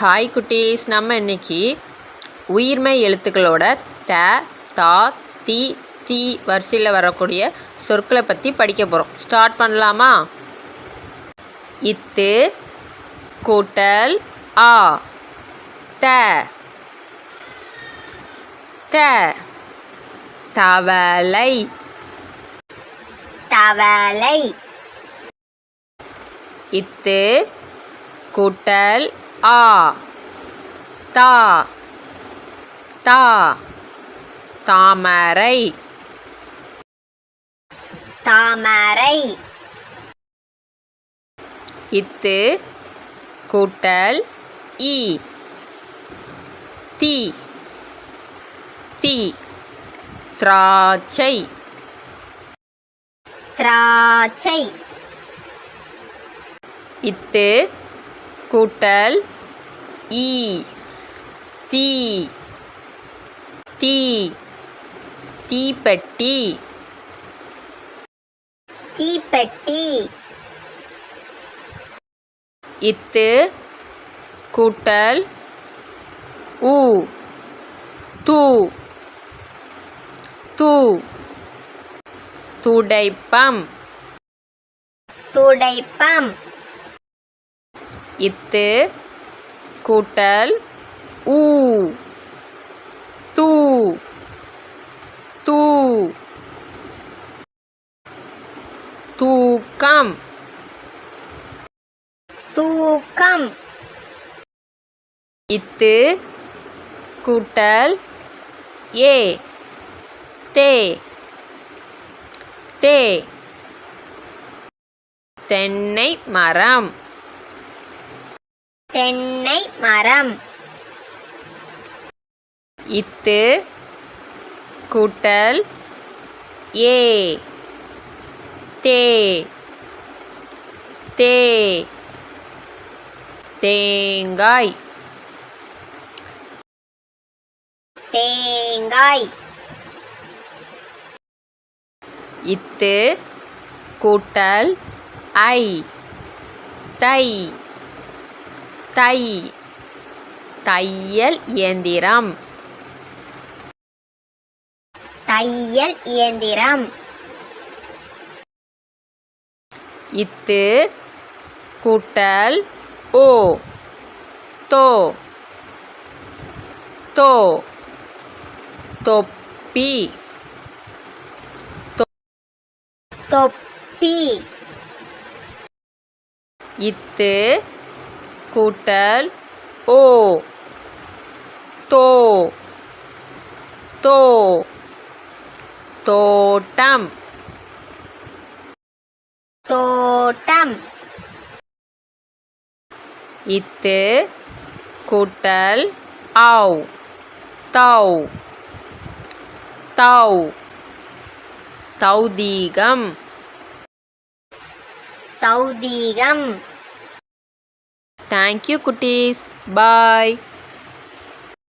Hi குட்டீஸ். நம்ம இன்னைக்கு உயிர்மை எழுத்துக்களோட த தா தி தி வரிசையில் வரக்கூடிய சொற்களை பற்றி படிக்க போகிறோம் ஸ்டார்ட் பண்ணலாமா? இத்து கூட்டல் ஆ த. த. தவளை. தவளை. இத்து கூட்டல் ஆ தா தா தாமரை. தாமரை. இத்து கூட்டல் இ தி தி திராட்சை. திராட்சை. இத்து கூட்டல் ஈ தீ தீ தீப்பெட்டி தீப்பெட்டி இத்து கூட்டல் உ. து. து. துடைப்பம். துடைப்பம். இத்து கூட்டல் ஊ. தூ. தூ. தூக்கம். தூக்கம். இத்து கூட்டல் ஏ. தே. தே. தென்னை மரம். தென்னை மரம். இத்து. கூட்டல். ஏ. தே. தே. தேங்காய். தேங்காய். இத்து. கூட்டல். ஐ. தை. தை. தையல் இயந்திரம். தையல் இயந்திரம். இத்து கூட்டல் ஓ தோ தோ தொப்பி. தொப்பி. இத்து கூட்டல் ஓ தோ தோ தோட்டம். தோட்டம். இத்து கூட்டல் ஆவ் தௌ தௌ தௌதீகம். தௌதீகம். தேங்க்யூ குட்டீஸ். பாய்